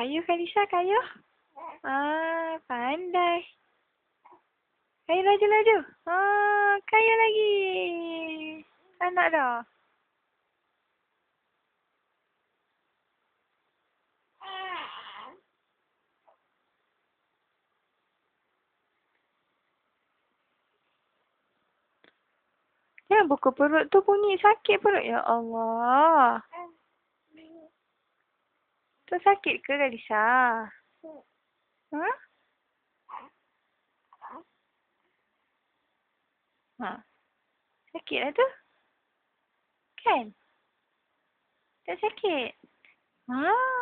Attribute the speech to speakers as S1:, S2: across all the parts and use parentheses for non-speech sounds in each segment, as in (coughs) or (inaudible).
S1: Kayuh Kalisa, kayuh. Ah, pandai. Kayuh laju-laju. Ah, kayuh lagi. Anak dah. Ya, buku perut tu bunyi sakit perut. Ya Allah. Sakit ke Kalisa? Ha? Ha. Sakit lah tu. Kan? Tak sakit? Ha.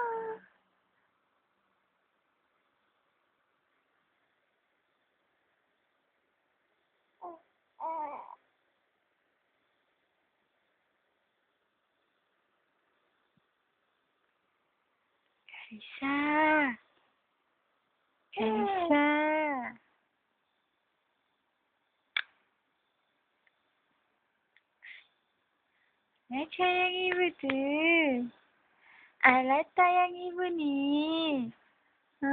S1: Kalisa. Kalisa. Macam yang ibu tu. Alah tayang ibu ni. Ha.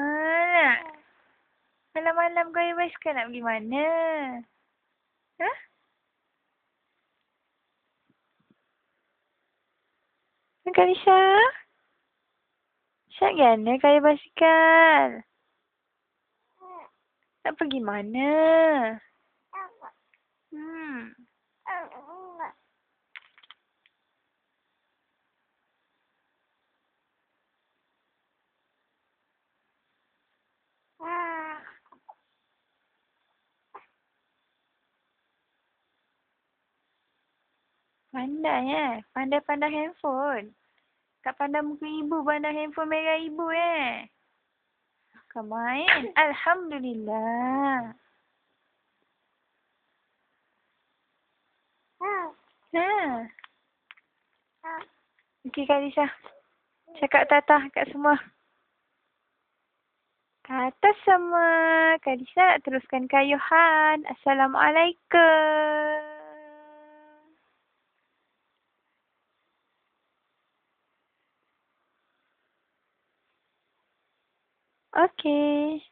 S1: Malam-malam kau yang basikal nak pergi mana? Ha? Kalisa? Syak mana kaya basikal? Nak pergi mana? Hmm. Pandai eh. Pandai-pandai handphone. Tak pandai muka ibu, pandai handphone merah ibu eh. Kau main. (coughs) Alhamdulillah. Ha. Okey, Kak Lisa. Cakap tata kat semua. Kata semua. Kak Lisa nak teruskan kayuhan. Assalamualaikum. Okey.